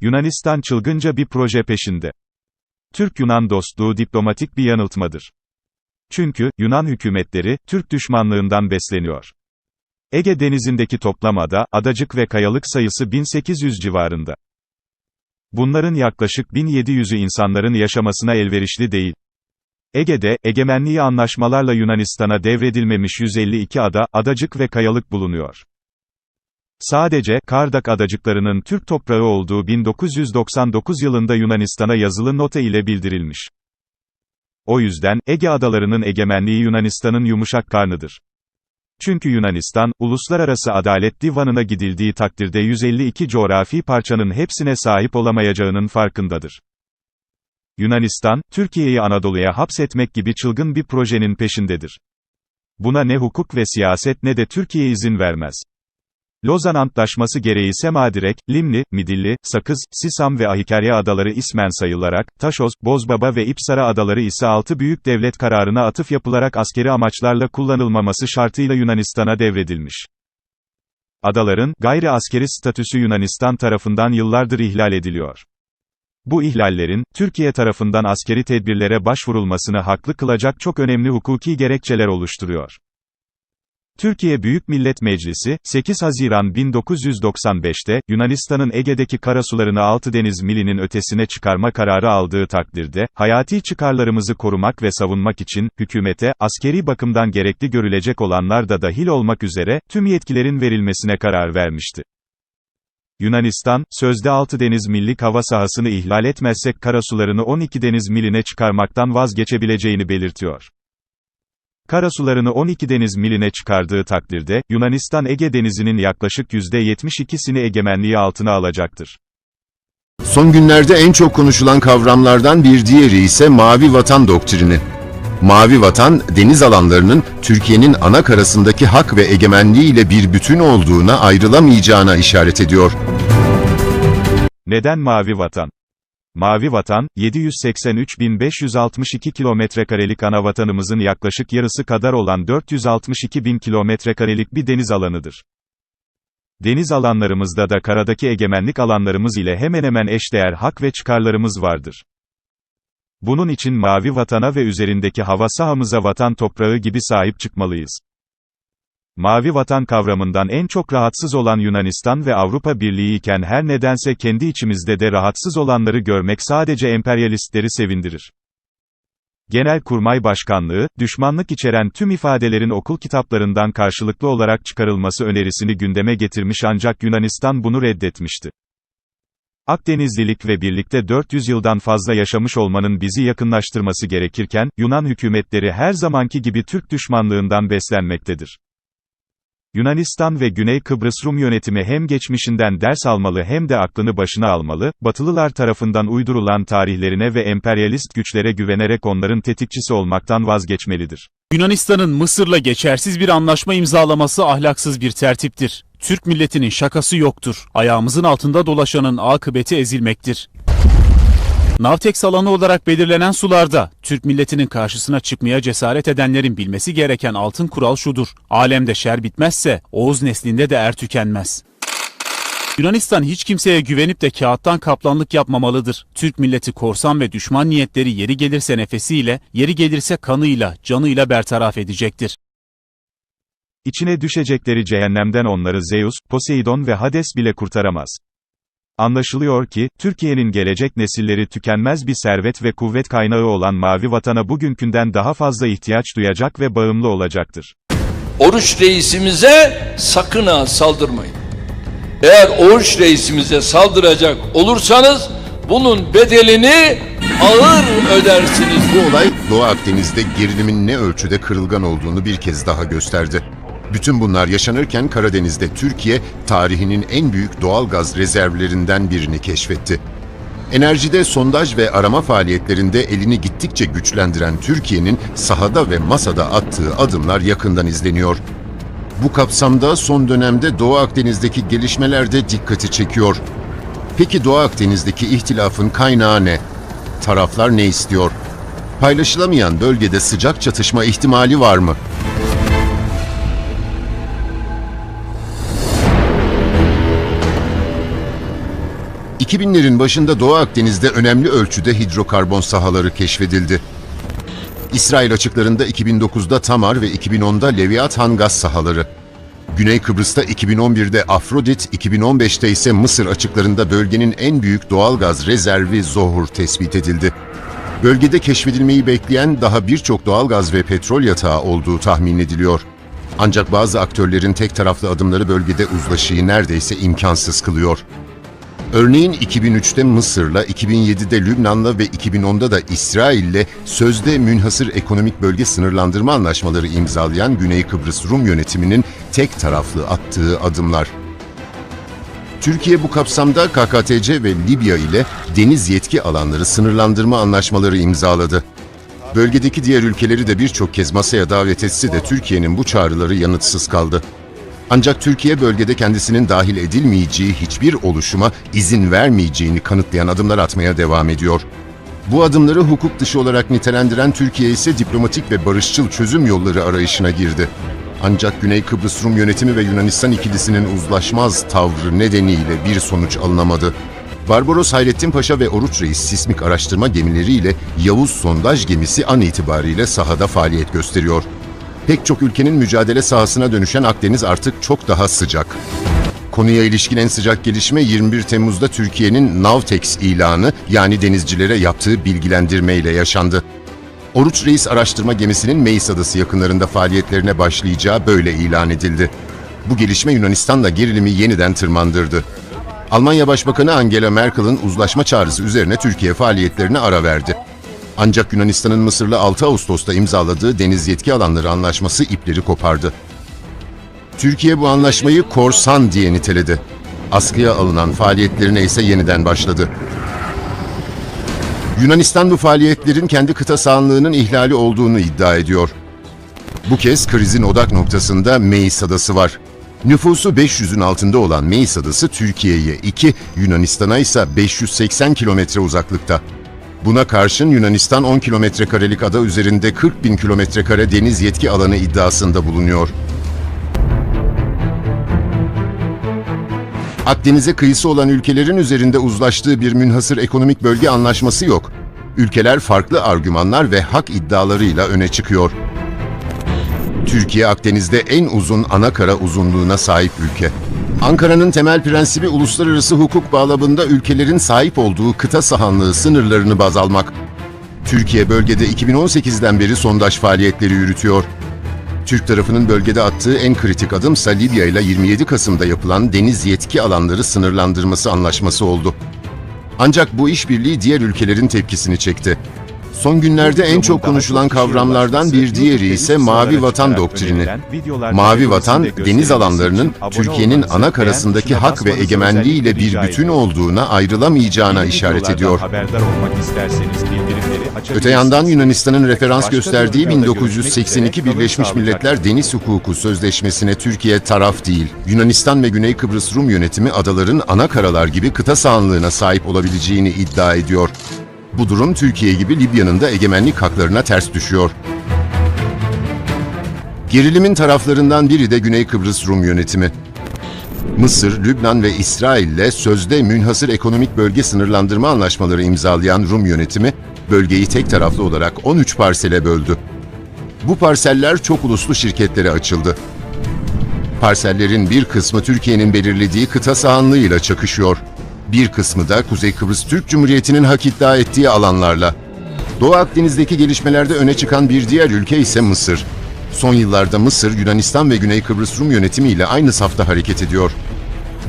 Yunanistan çılgınca bir proje peşinde. Türk-Yunan dostluğu diplomatik bir yanıltmadır. Çünkü, Yunan hükümetleri, Türk düşmanlığından besleniyor. Ege denizindeki toplam ada, adacık ve kayalık sayısı 1800 civarında. Bunların yaklaşık 1700'ü insanların yaşamasına elverişli değil. Ege'de, egemenliği anlaşmalarla Yunanistan'a devredilmemiş 152 ada, adacık ve kayalık bulunuyor. Sadece, Kardak adacıklarının Türk toprağı olduğu 1999 yılında Yunanistan'a yazılı nota ile bildirilmiş. O yüzden, Ege adalarının egemenliği Yunanistan'ın yumuşak karnıdır. Çünkü Yunanistan, Uluslararası Adalet Divanı'na gidildiği takdirde 152 coğrafi parçanın hepsine sahip olamayacağının farkındadır. Yunanistan, Türkiye'yi Anadolu'ya hapsetmek gibi çılgın bir projenin peşindedir. Buna ne hukuk ve siyaset ne de Türkiye izin vermez. Lozan Antlaşması gereği Semadirek, Limni, Midilli, Sakız, Sisam ve Ahikarya adaları ismen sayılarak, Taşoz, Bozbaba ve İpsara adaları ise altı büyük devlet kararına atıf yapılarak askeri amaçlarla kullanılmaması şartıyla Yunanistan'a devredilmiş. Adaların, gayri askeri statüsü Yunanistan tarafından yıllardır ihlal ediliyor. Bu ihlallerin, Türkiye tarafından askeri tedbirlere başvurulmasını haklı kılacak çok önemli hukuki gerekçeler oluşturuyor. Türkiye Büyük Millet Meclisi, 8 Haziran 1995'te, Yunanistan'ın Ege'deki karasularını Altıdeniz milinin ötesine çıkarma kararı aldığı takdirde, hayati çıkarlarımızı korumak ve savunmak için, hükümete, askeri bakımdan gerekli görülecek olanlar da dahil olmak üzere, tüm yetkilerin verilmesine karar vermişti. Yunanistan, sözde Altıdeniz millik hava sahasını ihlal etmezsek karasularını 12 deniz miline çıkarmaktan vazgeçebileceğini belirtiyor. Karasularını 12 deniz miline çıkardığı takdirde, Yunanistan Ege Denizi'nin yaklaşık %72'sini egemenliği altına alacaktır. Son günlerde en çok konuşulan kavramlardan bir diğeri ise Mavi Vatan doktrini. Mavi Vatan, deniz alanlarının Türkiye'nin ana karasındaki hak ve egemenliği ile bir bütün olduğuna ayrılamayacağına işaret ediyor. Neden Mavi Vatan? Mavi Vatan, 783.562 kilometrekarelik ana vatanımızın yaklaşık yarısı kadar olan 462.000 kilometrekarelik bir deniz alanıdır. Deniz alanlarımızda da karadaki egemenlik alanlarımız ile hemen hemen eşdeğer hak ve çıkarlarımız vardır. Bunun için Mavi Vatan'a ve üzerindeki hava sahamıza vatan toprağı gibi sahip çıkmalıyız. Mavi vatan kavramından en çok rahatsız olan Yunanistan ve Avrupa Birliği iken her nedense kendi içimizde de rahatsız olanları görmek sadece emperyalistleri sevindirir. Genelkurmay Başkanlığı, düşmanlık içeren tüm ifadelerin okul kitaplarından karşılıklı olarak çıkarılması önerisini gündeme getirmiş ancak Yunanistan bunu reddetmişti. Akdenizlilik ve birlikte 400 yıldan fazla yaşamış olmanın bizi yakınlaştırması gerekirken, Yunan hükümetleri her zamanki gibi Türk düşmanlığından beslenmektedir. Yunanistan ve Güney Kıbrıs Rum yönetimi hem geçmişinden ders almalı hem de aklını başına almalı, Batılılar tarafından uydurulan tarihlerine ve emperyalist güçlere güvenerek onların tetikçisi olmaktan vazgeçmelidir. Yunanistan'ın Mısır'la geçersiz bir anlaşma imzalaması ahlaksız bir tertiptir. Türk milletinin şakası yoktur. Ayağımızın altında dolaşanın akıbeti ezilmektir. Navtex alanı olarak belirlenen sularda, Türk milletinin karşısına çıkmaya cesaret edenlerin bilmesi gereken altın kural şudur. Alemde şer bitmezse, Oğuz neslinde de er tükenmez. Yunanistan hiç kimseye güvenip de kağıttan kaplanlık yapmamalıdır. Türk milleti korsan ve düşman niyetleri yeri gelirse nefesiyle, yeri gelirse kanıyla, canıyla bertaraf edecektir. İçine düşecekleri cehennemden onları Zeus, Poseidon ve Hades bile kurtaramaz. Anlaşılıyor ki, Türkiye'nin gelecek nesilleri tükenmez bir servet ve kuvvet kaynağı olan Mavi Vatan'a bugünkünden daha fazla ihtiyaç duyacak ve bağımlı olacaktır. Oruç reisimize sakın ha saldırmayın. Eğer Oruç reisimize saldıracak olursanız bunun bedelini ağır ödersiniz. Bu olay Doğu Akdeniz'de gerilimin ne ölçüde kırılgan olduğunu bir kez daha gösterdi. Bütün bunlar yaşanırken Karadeniz'de Türkiye tarihinin en büyük doğal gaz rezervlerinden birini keşfetti. Enerjide sondaj ve arama faaliyetlerinde elini gittikçe güçlendiren Türkiye'nin sahada ve masada attığı adımlar yakından izleniyor. Bu kapsamda son dönemde Doğu Akdeniz'deki gelişmeler de dikkati çekiyor. Peki Doğu Akdeniz'deki ihtilafın kaynağı ne? Taraflar ne istiyor? Paylaşılamayan bölgede sıcak çatışma ihtimali var mı? 2000'lerin başında Doğu Akdeniz'de önemli ölçüde hidrokarbon sahaları keşfedildi. İsrail açıklarında 2009'da Tamar ve 2010'da Leviathan gaz sahaları. Güney Kıbrıs'ta 2011'de Afrodit, 2015'te ise Mısır açıklarında bölgenin en büyük doğal gaz rezervi Zohur tespit edildi. Bölgede keşfedilmeyi bekleyen daha birçok doğal gaz ve petrol yatağı olduğu tahmin ediliyor. Ancak bazı aktörlerin tek taraflı adımları bölgede uzlaşıyı neredeyse imkansız kılıyor. Örneğin 2003'te Mısır'la, 2007'de Lübnan'la ve 2010'da da İsrail'le sözde münhasır ekonomik bölge sınırlandırma anlaşmaları imzalayan Güney Kıbrıs Rum yönetiminin tek taraflı attığı adımlar. Türkiye bu kapsamda KKTC ve Libya ile deniz yetki alanları sınırlandırma anlaşmaları imzaladı. Bölgedeki diğer ülkeleri de birçok kez masaya davet etse de Türkiye'nin bu çağrıları yanıtsız kaldı. Ancak Türkiye bölgede kendisinin dahil edilmeyeceği hiçbir oluşuma izin vermeyeceğini kanıtlayan adımlar atmaya devam ediyor. Bu adımları hukuk dışı olarak nitelendiren Türkiye ise diplomatik ve barışçıl çözüm yolları arayışına girdi. Ancak Güney Kıbrıs Rum yönetimi ve Yunanistan ikilisinin uzlaşmaz tavrı nedeniyle bir sonuç alınamadı. Barbaros Hayrettin Paşa ve Oruç Reis sismik araştırma gemileriyle Yavuz sondaj gemisi an itibariyle sahada faaliyet gösteriyor. Pek çok ülkenin mücadele sahasına dönüşen Akdeniz artık çok daha sıcak. Konuya ilişkin en sıcak gelişme 21 Temmuz'da Türkiye'nin Navtex ilanı yani denizcilere yaptığı bilgilendirmeyle yaşandı. Oruç Reis araştırma gemisinin Meis Adası yakınlarında faaliyetlerine başlayacağı böyle ilan edildi. Bu gelişme Yunanistan'la gerilimi yeniden tırmandırdı. Almanya Başbakanı Angela Merkel'ın uzlaşma çağrısı üzerine Türkiye faaliyetlerine ara verdi. Ancak Yunanistan'ın Mısır'la 6 Ağustos'ta imzaladığı deniz yetki alanları anlaşması ipleri kopardı. Türkiye bu anlaşmayı korsan diye niteledi. Askıya alınan faaliyetlerine ise yeniden başladı. Yunanistan bu faaliyetlerin kendi kıta sahanlığının ihlali olduğunu iddia ediyor. Bu kez krizin odak noktasında Meis Adası var. Nüfusu 500'ün altında olan Meis Adası Türkiye'ye 2, Yunanistan'a ise 580 kilometre uzaklıkta. Buna karşın Yunanistan 10 kilometre karelik ada üzerinde 40 bin kilometre kare deniz yetki alanı iddiasında bulunuyor. Akdeniz'e kıyısı olan ülkelerin üzerinde uzlaştığı bir münhasır ekonomik bölge anlaşması yok. Ülkeler farklı argümanlar ve hak iddialarıyla öne çıkıyor. Türkiye Akdeniz'de en uzun ana kara uzunluğuna sahip ülke. Ankara'nın temel prensibi uluslararası hukuk bağlamında ülkelerin sahip olduğu kıta sahanlığı sınırlarını baz almak. Türkiye bölgede 2018'den beri sondaj faaliyetleri yürütüyor. Türk tarafının bölgede attığı en kritik adımsa Libya ile 27 Kasım'da yapılan deniz yetki alanları sınırlandırması anlaşması oldu. Ancak bu işbirliği diğer ülkelerin tepkisini çekti. Son günlerde en çok konuşulan kavramlardan bir diğeri ise Mavi Vatan doktrini. Mavi Vatan, deniz alanlarının Türkiye'nin ana karasındaki hak ve egemenliğiyle bir bütün olduğuna ayrılamayacağına işaret ediyor. Öte yandan Yunanistan'ın referans gösterdiği 1982 Birleşmiş Milletler Deniz Hukuku Sözleşmesi'ne Türkiye taraf değil. Yunanistan ve Güney Kıbrıs Rum yönetimi adaların ana karalar gibi kıta sahanlığına sahip olabileceğini iddia ediyor. Bu durum Türkiye gibi Libya'nın da egemenlik haklarına ters düşüyor. Gerilimin taraflarından biri de Güney Kıbrıs Rum yönetimi. Mısır, Lübnan ve İsrail ile sözde münhasır ekonomik bölge sınırlandırma anlaşmaları imzalayan Rum yönetimi, bölgeyi tek taraflı olarak 13 parsele böldü. Bu parseller çok uluslu şirketlere açıldı. Parsellerin bir kısmı Türkiye'nin belirlediği kıta sahanlığıyla çakışıyor. Bir kısmı da Kuzey Kıbrıs Türk Cumhuriyeti'nin hak iddia ettiği alanlarla. Doğu Akdeniz'deki gelişmelerde öne çıkan bir diğer ülke ise Mısır. Son yıllarda Mısır, Yunanistan ve Güney Kıbrıs Rum yönetimiyle aynı safta hareket ediyor.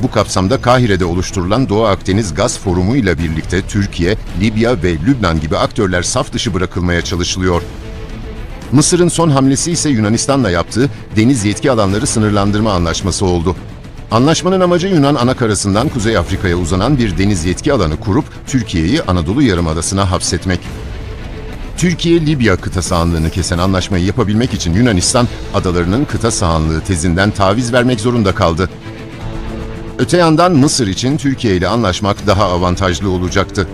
Bu kapsamda Kahire'de oluşturulan Doğu Akdeniz Gaz Forumu ile birlikte Türkiye, Libya ve Lübnan gibi aktörler saf dışı bırakılmaya çalışılıyor. Mısır'ın son hamlesi ise Yunanistan'la yaptığı deniz yetki alanları sınırlandırma anlaşması oldu. Anlaşmanın amacı Yunan anakarasından Kuzey Afrika'ya uzanan bir deniz yetki alanı kurup Türkiye'yi Anadolu Yarımadası'na hapsetmek. Türkiye, Libya kıta sahanlığını kesen anlaşmayı yapabilmek için Yunanistan, adalarının kıta sahanlığı tezinden taviz vermek zorunda kaldı. Öte yandan Mısır için Türkiye ile anlaşmak daha avantajlı olacaktı.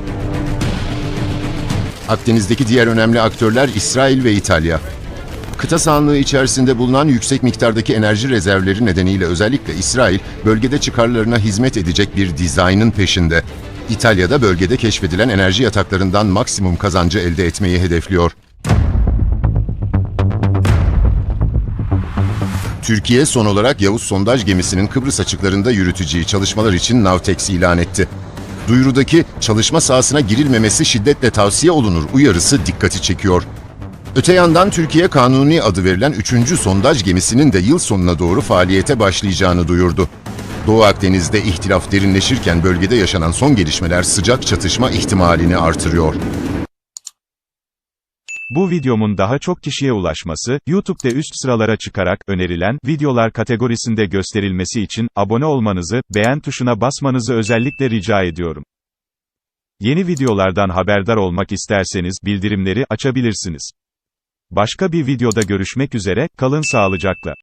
Akdeniz'deki diğer önemli aktörler İsrail ve İtalya. Kıta sahanlığı içerisinde bulunan yüksek miktardaki enerji rezervleri nedeniyle özellikle İsrail, bölgede çıkarlarına hizmet edecek bir dizaynın peşinde. İtalya'da bölgede keşfedilen enerji yataklarından maksimum kazancı elde etmeyi hedefliyor. Türkiye son olarak Yavuz sondaj gemisinin Kıbrıs açıklarında yürüteceği çalışmalar için Navtex ilan etti. Duyurudaki çalışma sahasına girilmemesi şiddetle tavsiye olunur uyarısı dikkati çekiyor. Öte yandan Türkiye Kanuni adı verilen 3. sondaj gemisinin de yıl sonuna doğru faaliyete başlayacağını duyurdu. Doğu Akdeniz'de ihtilaf derinleşirken bölgede yaşanan son gelişmeler sıcak çatışma ihtimalini artırıyor. Bu videomun daha çok kişiye ulaşması, YouTube'da üst sıralara çıkarak önerilen videolar kategorisinde gösterilmesi için abone olmanızı, beğen tuşuna basmanızı özellikle rica ediyorum. Yeni videolardan haberdar olmak isterseniz bildirimleri açabilirsiniz. Başka bir videoda görüşmek üzere, kalın sağlıcakla.